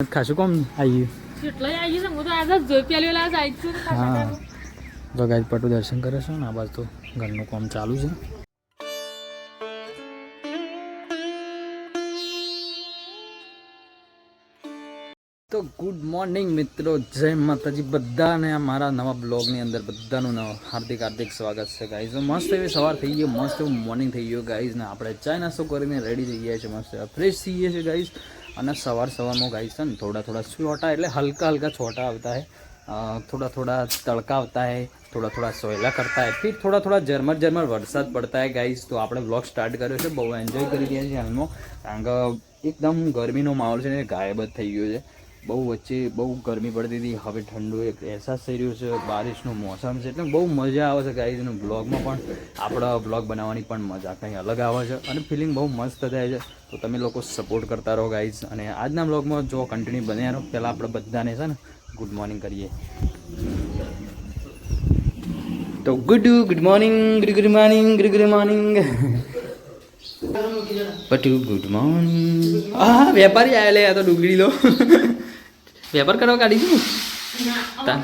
ખાસું કોમ છે હું તો આજે જોઈ પેલી વાર આવી છું હા તો ગાય પટુ દર્શન કરે છે ને આ બાજુ તો ઘરનું કામ ચાલુ છે તો ગુડ મોર્નિંગ મિત્રો જય માતાજી બધાને આ મારા નવા બ્લોગની અંદર બધાનું હાર્દિક હાર્દિક સ્વાગત છે ગાઈઝ મસ્ત એવી સવાર થઈ ગઈ મસ્ત એવું મોર્નિંગ થઈ ગયું ગાઈઝ ને આપણે ચાય નાસ્તો કરીને રેડી થઈ ગયા છે મસ્ત ફ્રેશ થઈ ગયા છે ગાઈઝ અને સવાર સવારમાં ગાય છે ને, થોડા થોડા છોટા એટલે હલકા હલકા છોટા આવતા હે. થોડા થોડા તડકા આવતા હે, થોડા થોડા સોયલા કરતા હે. ફિર થોડા થોડા ઝરમર ઝરમર વરસાદ પડતા હે ગાઈઝ તો આપણે વ્લોગ સ્ટાર્ટ કર્યો છે, બહુ એન્જોય કરી રહ્યા છીએ હાલમાં. કારણ કે એકદમ ગરમીનો માહોલ છે ને, ગાયબ જ થઈ ગયો છે. બહુ વચ્ચે બહુ ગરમી પડતી હતી હવે ઠંડુ એક અહેસાસ થઈ રહ્યો છે બારિશનું મોસમ છે એટલે બહુ મજા આવે છે ગાઈઝ બ્લોગમાં પણ આપણા બ્લોગ બનાવવાની પણ મજા કંઈ અલગ આવે છે અને ફિલિંગ બહુ મસ્ત થાય છે. તો તમે લોકો સપોર્ટ કરતા રહો ગાઈઝ અને આજના બ્લોગમાં જો કન્ટિન્યુ બન્યા રહો પહેલાં આપણે બધાને છે ને ગુડ મોર્નિંગ કરીએ. તો good good morning good good morning good good morning પટુ good morning હા વેપારી આવેલા તો ડુંગળી લો. વેપાર કરવા કાઢી છે ના,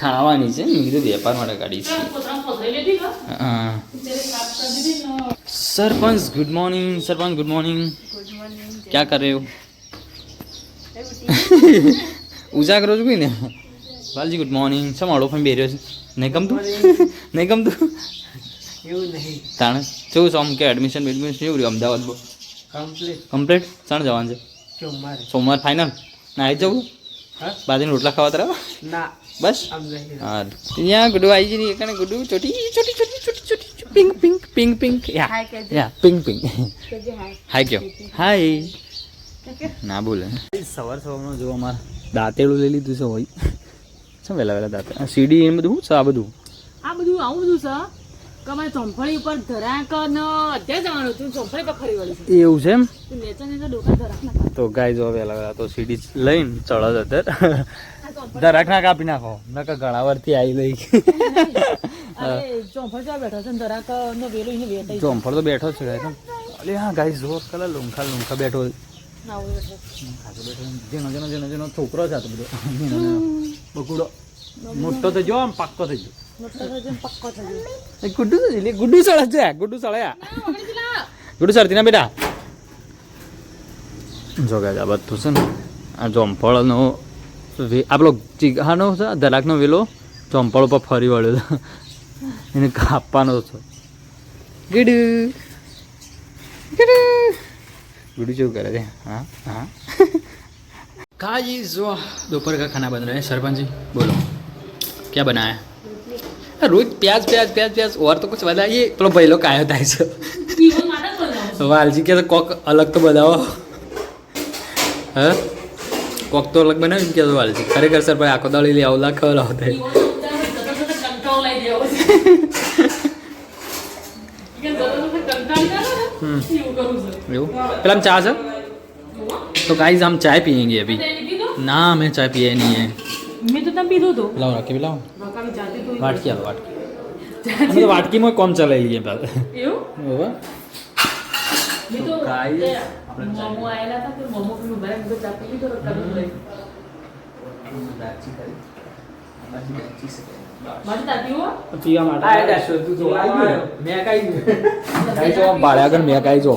ખાવાની છે મેં કીધું વેપાર માટે કાઢી છે? હા. કરી. Sarpanch good morning sarpanch good morning ક્યાં કર રહે ઉજા ઉજાગરો છું કઈ ને? વાલજી ગુડ મોર્નિંગ શા માળો પણ બેર્યો છે? નહીં ગમતું? નહીં ગમતું? એવું નહીં. તાણે શું છો? કે એડમિશન બેડમિશન કેવું રહ્યું અમદાવાદમાં કમ્પ્લીટ કમ્પ્લીટ ચાણ જવાનું છે? સોમવાર. સોમવાર ફાઇનલ ના આવી જવું? બાજરીના રોટલા ખાવા તરફ? ના. બસ? હા ત્યાં ગુડુ આવી જઈ એકને ગુડુ ચોટી ચોટી ચોટી ચોટી ચોટી pink pink pink pink. Yeah. Yeah pink pink. Hi. Hi કયો. હાય ના બોલે. સવાર સવારનો જો અમારે દાંતેડું લઈ લીધું છે હોય. શું વહેલા વહેલા દાંતે? સીડી એ બધું શું છે આ બધું? આ બધું આવું બધું છે? કે અમારે ચોંફળી ઉપર ધરાક ન અત્યારે જવાનું હતું. ચોંફળી પર ફરી વળી એવું છે એમ? તો ગાય જો વહેલા તો સીડી લઈને ચડો અત્યારે ધરાક ના કાપી નાખો. નકર ઘણા વરથી આવી લઈ અરે ચોંફળ વેલો તો બેઠો છે ગાય અલે હા ગાય જો કલા લુંખા લુંખા બેઠો જેનો જેનો જેનો જેનો છોકરો છે આ તો બધો. બકુડો. મોટો થઈ ગયો આમ પાક્કો થઈ ગયો. મોટો થયો ને પક્કો થયો એ ગુડ્ડુ છે લે ગુડ્ડુ સળે છે ગુડ્ડુ સળે આ ના, વળી પેલા ગુડ્ડુ સળતી ના બેટા જો ગાય આ બધું છે ને આ જોમફળનો વે- આ પેલો ચીગાનો છે દરાકનો વેલો જોમફળ ઉપર ફરી વળ્યો છે એને કાપવાનો છે ગુડુ ગુડુ गुड्डू जो कर रहे हैं हाँ हाँ कहा जी जो दोपहर का खाना बन रहा है सरपंच जी बोलो क्या बनाया है रोज प्याज प्याज प्याज प्याज और तो कुछ बताइए પેલો પહેલો કાયો થાય છે પીવો માટે જ બનાવું. વાલજી કે કોક અલગ તો બનાવો હા કોક તો અલગ બનાવી કે વાલજી ખરેખર સર ભાઈ આખો દાળી લઈ આવું લાખ ખવડાવો થાય પીવો તો ઉતારો, જતો જતો કંટાળો લઈ દેવો છે. કે જતો જતો કંટાળી જાઓ ને, એવું કરું છું. એવું પેલા ચા છે तो गाइस हम चाय पियेंगे अभी તેને કીધું? ना हमें चाय पिए नहीं है મેં તો તમે પીધું હતું? લાવ રાખી લાવ. વાટકી આવો વાટકી. અમે તો વાટકીમાં કોમ ચલાવી લઈએ બાદ એવું? હવે મોમો આયેલા હતા તો મોમો પેલું ભરે મેં કાઈ જો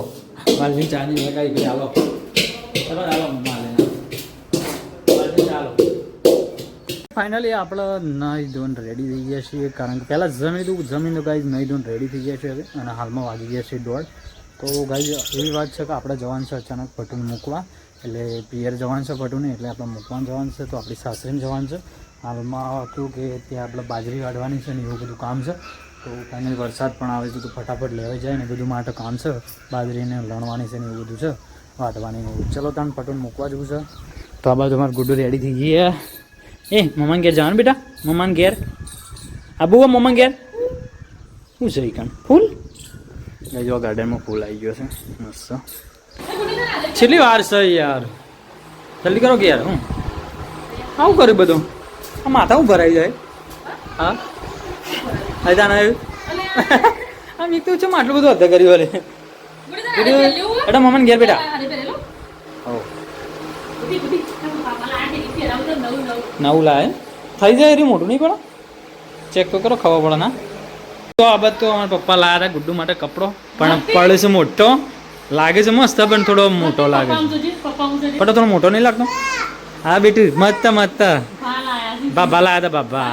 ચાની મેં કાઈ ફાઇનલી આપણે નહીં ધોન રેડી થઈ ગયા છીએ, કારણ કે પહેલાં જમી દઉં જમીન તો ગાઈઝ નહીં ધોન રેડી થઈ ગયા છે હવે, અને હાલમાં વાગી ગયા છે દોઢ. તો ગાઈઝ એવી વાત છે કે આપણે જવાનું છે અચાનક પટુન મૂકવા, એટલે પિયર જવાનું છે પટુને, એટલે આપણે મૂકવાનું જવાનું છે, તો આપણી સાસરીને જવાનું છે. હાલમાં કેવું કે ત્યાં આપણે બાજરી વાઢવાની છે ને એવું બધું કામ છે, તો ફાઇનલ વરસાદ પણ આવે છે, તો ફટાફટ લેવાઈ જાય ને બધું માટે કામ છે, બાજરીને લણવાની છે ને એવું બધું છે વાટવાની ને એવું. ચલો તાણ પટોને મૂકવા જવું છે. તો આ બાજુ અમારું ગુડ્ડુ રેડી થઈ ગયા એ મમ્માને ઘેર જવાનું બેટા મમ્માને ઘેર આબુ મમ્મા ઘેર શું છે કામ કાન ફૂલ જો ગાર્ડનમાં ફૂલ આવી ગયો છે મસ્ત છેલ્લી વાર છે યાર જલ્દી કરો કે યાર હું આવું કર્યું બધું આ માથા હું ભરાઈ જાય હા ના આવ્યું આમ એક તો છે આટલું બધું અધા કર્યું અરે એટલે મમ્માને ઘેર બેટા આને પહેરેલું? હો બધી- બધી. તો નવું લાવે થઈ જાય એરી મોટું નહીં પડે? ચેક તો કરો ખબર પડે ના તો આ બાદ તો અમારા પપ્પા લાયા હતા ગુડ્ડુ માટે કપડો પણ પડે છે મોટો. લાગે છે મસ્ત પણ થોડો મોટો લાગે છે. પણ થોડો મોટો નહીં લાગતો? હા બેટી મસ્ત મસ્ત. બાબા લાયા હતા બાબા.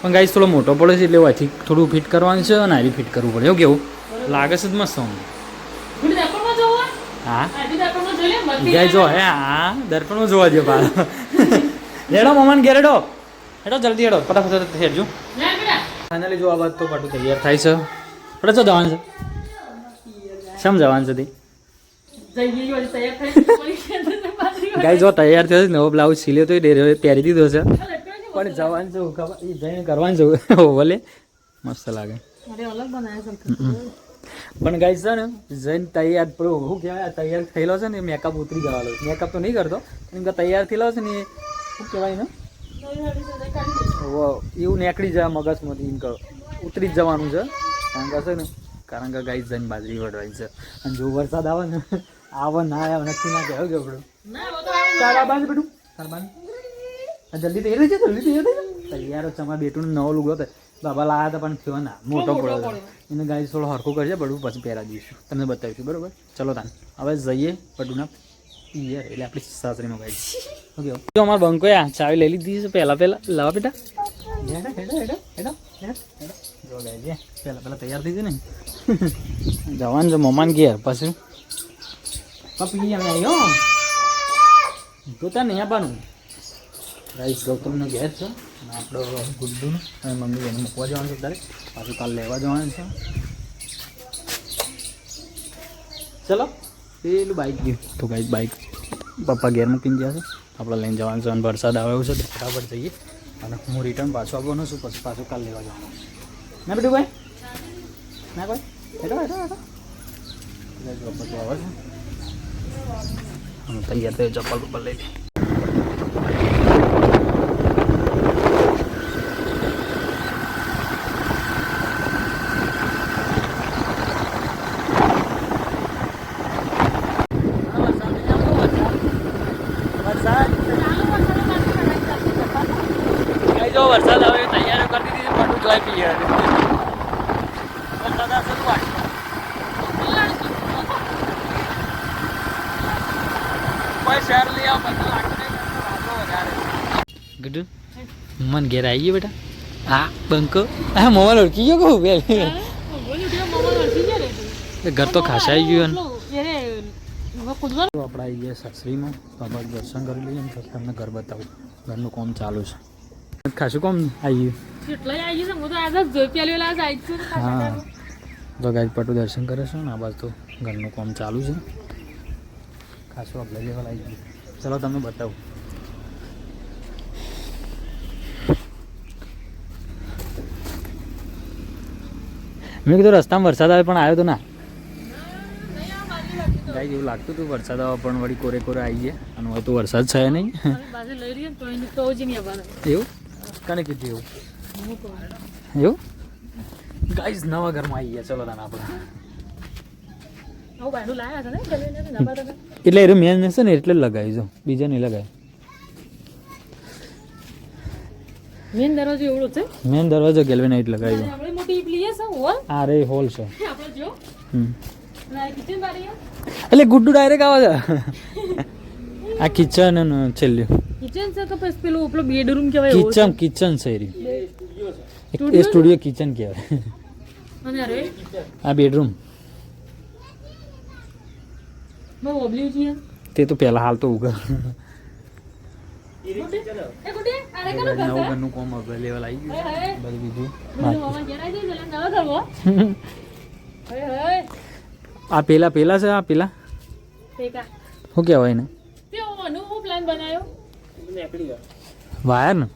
પણ ગાઈસ થોડો મોટો પડે છે એટલે અહીંથી થોડું ફિટ કરવાનું છે અને આરી ફિટ કરવું પડે એવું કેવું? લાગે છે જ મસ્ત હા? ગાય જો હે હા દર્પણમાં જોવા દે પા લેડો મમાન ઘેર રેડો હેડો જલ્દી હેડો ફટાફટ હેડજો. ફાઇનલી જો આ વાત તો પાટું તૈયાર થાય છે. આપણે છો જવાનું છે. શમ જવાનું છે ગાઈ જો તૈયાર થયો છે નવો બ્લાઉઝ સીલ્યો તો એ પહેરી દીધો છે. પણ જવાનું છે એ જઈને કરવાનું છે. ભલે. મસ્ત લાગે. પણ ગાઈ છે ને જઈને તૈયાર શું કહેવાય તૈયાર થયેલો છે ને મેકઅપ ઉતરી જવાનો મેકઅપ તો નહીં કરતો એમ કે તૈયાર થયેલો છે ને શું કહેવાય ને એવું નીકળી જાય મગજમાંથી એમ કહો. ઉતરી જ જવાનું છે. કારણ કે છે ને કારણ કે ગાય જઈને બાજરી વઢવાય છે. અને જો વરસાદ આવે ને આવે ના આવે નક્કી ના કહેવાય કે આપણું. ના તારા બાંધ બેટું તારા બાંધ જલ્દી તૈયાર થઈ જલ્દી તૈયાર થઈ તૈયાર જ છે અમારા બેટું નવો લુગડો થાય બાબા લાયા હતા પણ થયો ના. મોટો પડ્યો. એને ગાય થોડો હરખો કરશે બડું પછી પહેરા દઈશું. તમને બતાવીશું બરોબર? ચલો તાન. હવે જઈએ બડુના પિયર એટલે આપણી સાસરીમાં ઓકે જો અમાર બંકો આ ચાવી લઈ લીધી છે પહેલા પહેલા. લાવા બેટા. જો ગાય પહેલા પહેલા તૈયાર થઈ જાય ને જવાનું છે મમાન ગયા પછી. પપ્પી આવ્યો જોતા નહીં આપવાનું રાઈસ ગૌતમનો ઘેર છે. અને આપણો ગુડ્ડુનો અને મમ્મી એને મૂકવા જવાનું છે ત્યારે પાછું કાલ લેવા જવાનું છે. ચલો પેલું બાઇક ગયું. તો ગાઈ બાઇક પપ્પા ઘેર મૂકીને ગયા છે. આપણે લઈને જવાનું છે અને વરસાદ આવે એવું છે તો ફટાફટ જઈએ. અને હું રિટર્ન પાછો આવવાનો છું, પછી પાછું કાલ લેવા જવાનું ના બેટું ભાઈ ના ભાઈ હેઠો હેઠો આવે છે તૈયાર થયો ચપ્પલ બપ્પલ લઈ લઈએ વરસાદ જો વરસાદ આવે તૈયારી કરી દીધી પાટું જોઈ પીએ વરસાદ આવશે તો વાંચો. લઈ આવો વાંધો મન ઘેર આવી ગયો બેટા. હા બંકો હા મોબાઈલ ઓળખી ગયો કહું જરે ઘર તો ખાસાઈ ગયું આપણે આવી ગયા સાસરીમાં બાબા દર્શન કરી લઈએ ને પછી તમને ઘર બતાવું. ઘરનું કામ ચાલુ છે. ખાસું કામ આવી ગયું? હું તો પેલી પટુ દર્શન કરે છે ને આ બાજુ તો ઘરનું કામ ચાલુ છે. ખાસું આપણે લેવલ આવી ગયું. ચલો તમને બતાવું. મેં કીધું રસ્તામાં વરસાદ આવે પણ આવ્યો તો ના. ગાય જેવું લાગતું હતું વરસાદ આવે પણ વળી કોરે કોરે આવી ગયા. અને હવે તો વરસાદ છે નહીં. એવું? કને કીધું એવું? એવું? ગાઈઝ નવા ઘરમાં આવી ગયા. ચલો તાને આપણે. એટલે એ મેન છે ને એટલે લગાવી જો. બીજા નહીં લગાવી મેન દરવાજો એવડો છે? મેન દરવાજો ગેલ્વેનાઇટ લગાવી દો આપણે મોટી છે હોલ. આ રે હોલ છે. આપણે જો. હમ. એટલે ગુડ્ડુ ડાયરેક્ટ આવે છે. આ કિચન છેલ્લું. કિચન છે કે પછી પેલું પેલો બેડરૂમ કહેવાય કિચન કિચન છે? એ સ્ટુડિયો કિચન કહેવાય. આ બેડરૂમ બહુ ઓબલ્યું છે તે તો પહેલા હાલ તો ઉગર નવું કોમ અવેલેબલ આવી ગયું બધું બીજું આ પેલા પેલા છે આ પેલા શું કહેવાય ને તે ઓનો હું પ્લાન બનાવ્યો વાયર ને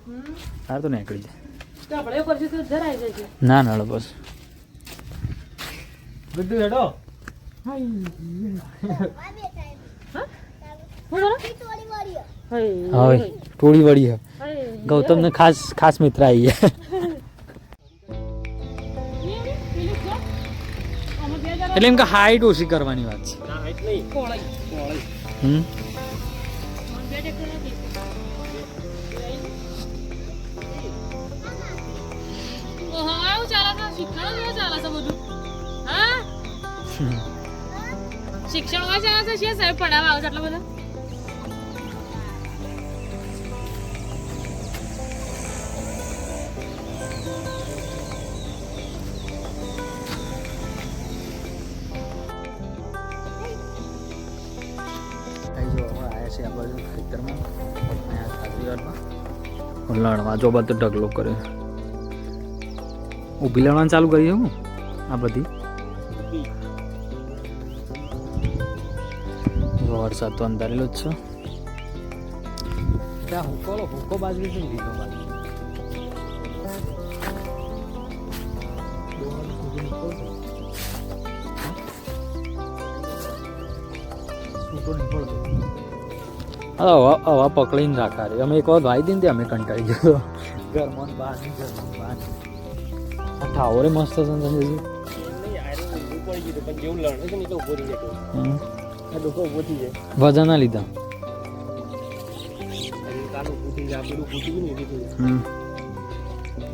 વાયર તો નીકળી જાય ના ના બસ બધું હેડો હવે ટોળી વળી ગૌતમ ને ખાસ ખાસ મિત્ર આવી એટલે એમ કે હાઈટ ઓછી કરવાની વાત છે. ચાલો શિક્ષણમાં હોય છે શું સાહેબ ભણાવવા આવે છે આટલા બધા? છે લણવા જો બધું ઢગલો કર્યો ઊભી લણવાનું ચાલુ કરી હું? આ બધી? વરસાદ તો અંધારેલો જ છે. ત્યાં હુકો લો હુકો બાજરી છે લીલો બાજરી હવા હવા પકડીને રાખા. રે અમે એક વાર ભાઈ દીને અમે કંટાળી ગયો ઘરમાં બહાર ઘરમાં બહાર આ ઠાવરે મસ્ત છે ને સંજયજી હમ. વજન ના લીધા.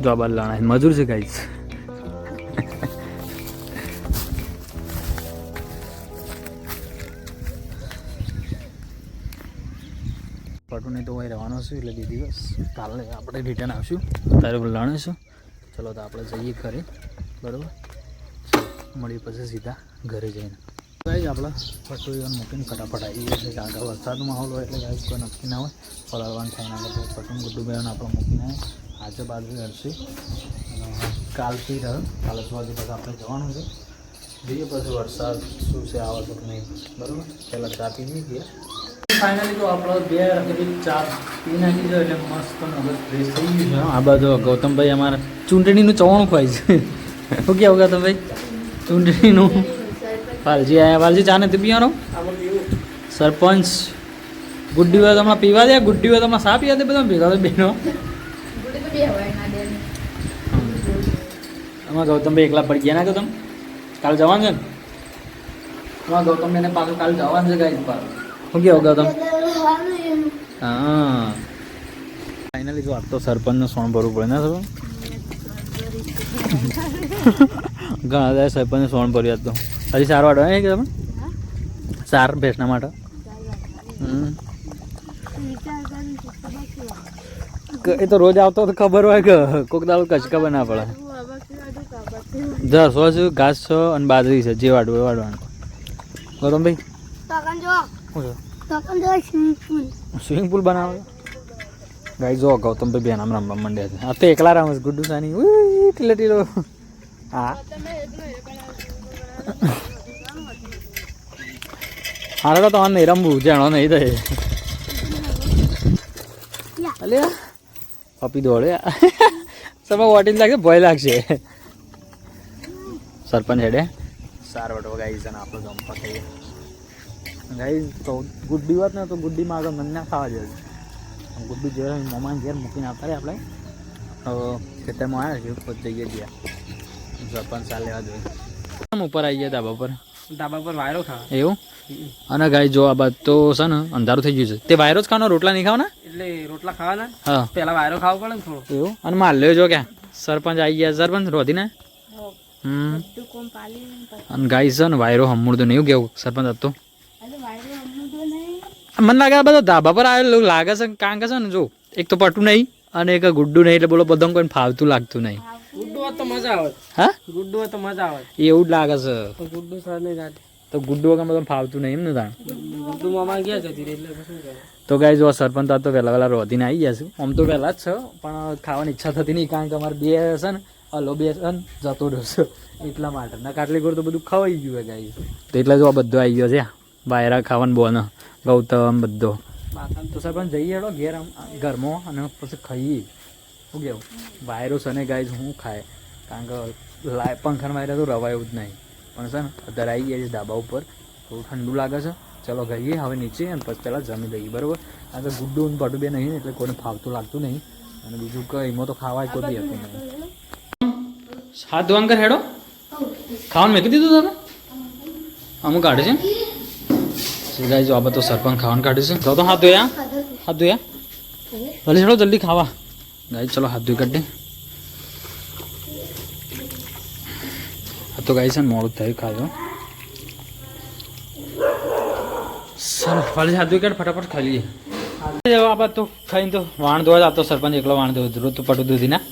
જવાબ લાણા મજૂર છે ગાઈસ. પટુને તો હોય રહેવાનો છું એટલે બે દિવસ. કાલે આપણે રિટર્ન આવશું. અત્યારે છું. ચલો તો આપણે જઈએ ઘરે. બરાબર? મળીએ પછી સીધા ઘરે જઈને. ગાઈઝ આપણે. પટુઈઓને મૂકીને ફટાફટ આવી ગયા છે. કારણ કે વરસાદનો માહોલ હોય એટલે ગાઈઝ કોઈ નક્કી ના હોય. પલળવાનું થાય ના કરતો પટું ગુડ્ડુ બેન આપણે મૂકીને આજે બાજુ હરશે કાલથી રહ્યો કાલે બાજુ પછી આપણે જવાનું છે. જોઈએ પછી વરસાદ શું છે, આવે છે કે નહીં. બરાબર? પહેલાં ચા પી ગયા ફાઇનલી તો આપણો બે ચા પી નાખી દો એટલે મસ્ત મગજ આ બાજુ ગૌતમભાઈ અમારે ચૂંટણીનું ચવાણું ખવાય છે. શું ગૌતમભાઈ? ચૂંટણીનું વાલજી આયા. વાલજી ચા નથી પીવાનો? સરપંચ ગુડ્ડી હોય તમને પીવા દે. ગુડ્ડી હોય તમને સા પીવા દે? બધા ભેગા તો બેનો. આમાં ગૌતમભાઈ એકલા પડી ગયા ના ગૌતમ કાલ જવાનું છે ને? આમાં એને પાછું કાલ જવાનું છે ગાઈ પાછું. શું કહેવો ગૌતમ? હા. ફાઇનલી જો આજ તો સરપંચનું સોણ ભરવું પડે ના સરપંચ? ઘણા બધા સરપંચને સોણ ભર્યું આજ તો. હજી સાર વાળો નહીં કે તમે? સાર ભેંસના માટે? એ તો રોજ આવતો તો ખબર હોય કે કોક દાળ ખબર ના પડે. દસ છું ઘાસ છો અને બાજરી છે જે વાડવું એ વાડવાનું ગૌતમભાઈ ભાઈ? Swimming pool. બનાવે? ગાઈ જો ગૌતમભાઈ બેન આમ રમવા માંડ્યા છે. આ તો એકલા રમે છે ગુડ્ડુ સાની ટીલો ટીલો. હા. હારે તો તમારે નહીં રમવું જાણો નહીં તો અલે પપી દોડે. સમય વોટિંગ લાગશે ભય લાગશે. સરપંચ હેડે. સાર વટો ગાઈ છે ને આપણે જમવા ખાઈએ. ગાઈ તો ગુડ્ડી વાત ને તો ગુડ્ડી માં આગળ મને ના ખાવા જોઈએ ગુડ્ડી જે મમાન ઘેર મૂકીને આવતા રહે આપણે. ખેતરમાં આવ્યા છે જઈએ ગયા. સરપંચ ચાલ લેવા જોઈએ. ઉપર આવી ગયા ધાબા પર? ધાબા પર વાયરો ખાવા એવું? અને ગાય જો આ બાદ તો છે ને અંધારું થઈ ગયું છે. તે વાયરો જ ખાવાનો રોટલા નહીં ખાવાના? એટલે રોટલા ખાવાના. હા. પેલા વાયરો ખાવો પડે ને થોડો. એવું? અને માલ લ્યો જો ક્યાં સરપંચ આવી ગયા સરપંચ રોધી ને અને ગાય છે ને વાયરો હમું તો નહીં કેવું? સરપંચ હતો મને લાગે આ બધા ધાબા પર આવેલું લાગે છે કારણ કે છે ને જો એક તો પટું નહીં અને એક ગુડ્ડું નહીં એટલે બોલો બધા કોઈને ફાવતું લાગતું નહીં. ગુડ્ડુ તો મજા આવે. હા? ગુડ્ડુ તો મજા આવે. એવું જ લાગે છે. ગુડ્ડુ સર નહીં જાતે તો ગુડ્ડુ વગર બધા ફાવતું નહીં એમ ને તાણ? ગુડ્ડુ મામા ગયા છે એટલે શું કરે તો ગાઈ જો સરપંચ તો વહેલા વહેલા રોધીને આવી ગયા છું. આમ તો વહેલા જ છે પણ ખાવાની ઈચ્છા થતી નહીં કારણ કે અમારે બે છે ને અલો બે છે ને જતો રહેશે એટલા માટે. ના કાટલી ગોળ તો બધું ખવાઈ ગયું ગાય ગાઈ તો એટલે જો આ બધો આવી ગયો છે બાયરા ખાવાનું બોન ગૌતમ બધો. તો સરપંચ જઈએ હેડો ઘેર આમ ઘરમાં અને પછી ખાઈએ. શું કેવું? વાયરસ છે ને ગાય શું ખાય. કારણ કે લાય પંખા વાયરા તો રવાયું જ નહીં. પણ છે ને આવી ગયા છે ધાબા ઉપર. થોડું ઠંડુ લાગે છે. ચલો ગઈએ હવે નીચે અને પછી પહેલાં જમી લઈએ, બરાબર? કારણ કે ગુડ્ડુ અને બે નહીં, એટલે કોઈને ફાવતું લાગતું નહીં. અને બીજું કંઈ, એમાં તો ખાવાય કોઈ બી હતું નહીં. હાથ ધોવાનું કર હેડો. ખાવાનું મેકી દીધું તમે? અમુક કાઢે છે. ગાઈ જો આ બધો સરપંચ ખાવાનું કાઢ્યું છે. તો હાથ ધોયા. હાથ ધોયા. ભલે ચલો જલ્દી ખાવા. ગાઈ ચલો હાથ ધોઈ કાઢી તો ગાઈ છે ને મોડું થયું ખાધું ચાલો ફાલી સાદું કે ફટાફટ ખાઈ લઈએ આપણે તો ખાઈને તો વાણ ધોવા જતો સરપંચ એકલો વાણ ધોવા રોજ તો પટું દૂધી ના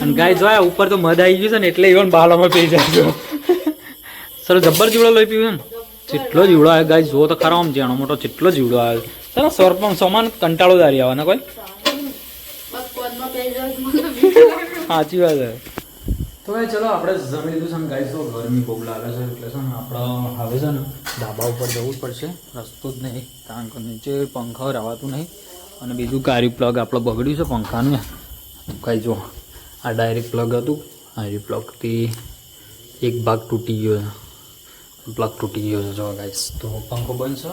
અને ગાય જોયા ઉપર તો મધ આવી ગયું છે ને એટલે એવો બાલામાં પી જાય સર જબ્બર જીવડો લઈ પીવું ને જેટલો જીવડો આવે ગાય જો તો ખરા આમ જેણો મોટો જેટલો જીવડો આવે સર સરપંચ સમાન કંટાળો દારી આવે ને કોઈ બસ પદમાં પહેરી જાય સાચી વાત છે. તો ભાઈ ચલો આપણે જમી લીધું છે ને ગાઈસ તો ગરમી બહુ લાગે છે એટલે છે ને આપણે હવે છે ને ધાબા ઉપર જવું જ પડશે. રસ્તો જ નહીં, કારણ કે નીચે પંખા રહેવાતું નહીં. અને બીજું કારી પ્લગ આપણે બગડ્યું છે પંખાનું. કઈ જો આ ડાયરેક્ટ પ્લગ હતું. આ પ્લગથી એક ભાગ તૂટી ગયો છે. પ્લગ તૂટી ગયો છે જો ગાઈસ તો પંખો બંધ છે.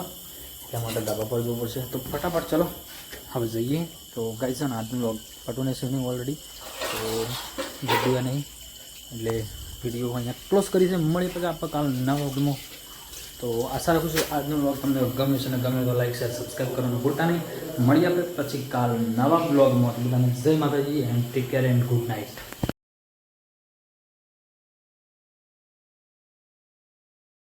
એટલા માટે ધાબા પર જવું પડશે. તો ફટાફટ ચલો, હવે જઈએ. તો ગાઈસ છે ને આજનું લોગ પટુને સ્વિમિંગ ઓલરેડી તો જગ્યા નહીં. એટલે વીડિયો અહીંયા ક્લોઝ કરી છે મળી પછી આપણે કાલ નવા વ્લોગમાં તો આશા રાખું છું આજનો વ્લોગ તમને ગમ્યું છે અને ગમે તો લાઈક શેર સબસ્ક્રાઈબ કરવાનું ભૂલતા નહીં. મળીએ આપણે પછી કાલ નવા બ્લોગમાં બધાને જય માતાજી and take care and good night